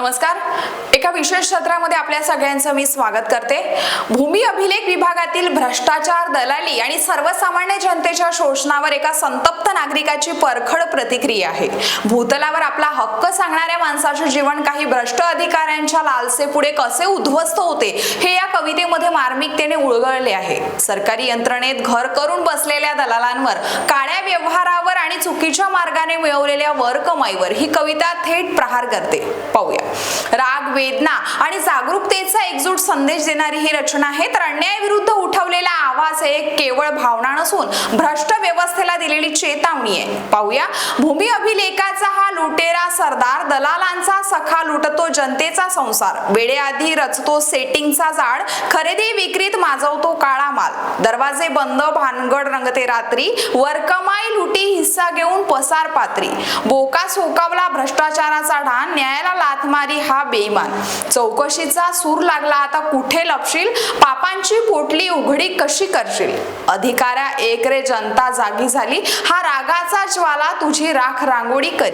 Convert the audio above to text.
नमस्कार. एका विशेष सत्रामध्ये आपल्या सगळ्यांचं मी स्वागत करते. भूमी अभिलेख विभागातील भ्रष्टाचार दलाली आणि सर्वसामान्य जनतेच्या शोषणावर एका संतप्त नागरिकाची परखड प्रतिक्रिया आहे. भूतलावर आपला हक्क सांगणाऱ्या माणसाचे जीवन काही भ्रष्ट अधिकाऱ्यांच्या लालसेपुढे कसे उद्ध्वस्त होते हे या कवितेमध्ये मार्मिकतेने उळगळले आहे. सरकारी यंत्रणेत घर करून बसलेल्या दलालांवर काळ्या व्यवहार चुकीच्या मार्गाने मिळवलेल्या वर कमाईवर ही कविता थेट प्रहार करते. पाहूया. राग वेदना आणि जागरूकतेचा एकजूट संदेश देणारी ही रचना आहे. तर अन्यायाविरुद्ध उठवलेला आवाज हे एक केवळ भावना नसून भ्रष्ट व्यवस्थेला दिलेली चेतावणी आहे. पाहूया. भूमी अभिलेखाचा हा लुटेरा सरदार दलालांचा सखा लुटतो जनतेचा संसार. वेळेआधी रचतो सेटिंगचा जाड खरेदी विक्रीत माजवतो काळा माल दरवाजे बंद भानगड रंगते रात्री. वरकमाई लुट घेऊन पात्री बोका सोकावला भ्रष्टाचाराचा ढान न्यायाला लाथमारी हा बेईमान. चौकशीचा सूर लागला आता कुठे लपशील? पापांची पोटली उघडी कशी करशील? अधिकाऱ्या एक रे जनता जागी झाली. हा रागाचा ज्वाला तुझी राख रांगोळी करी.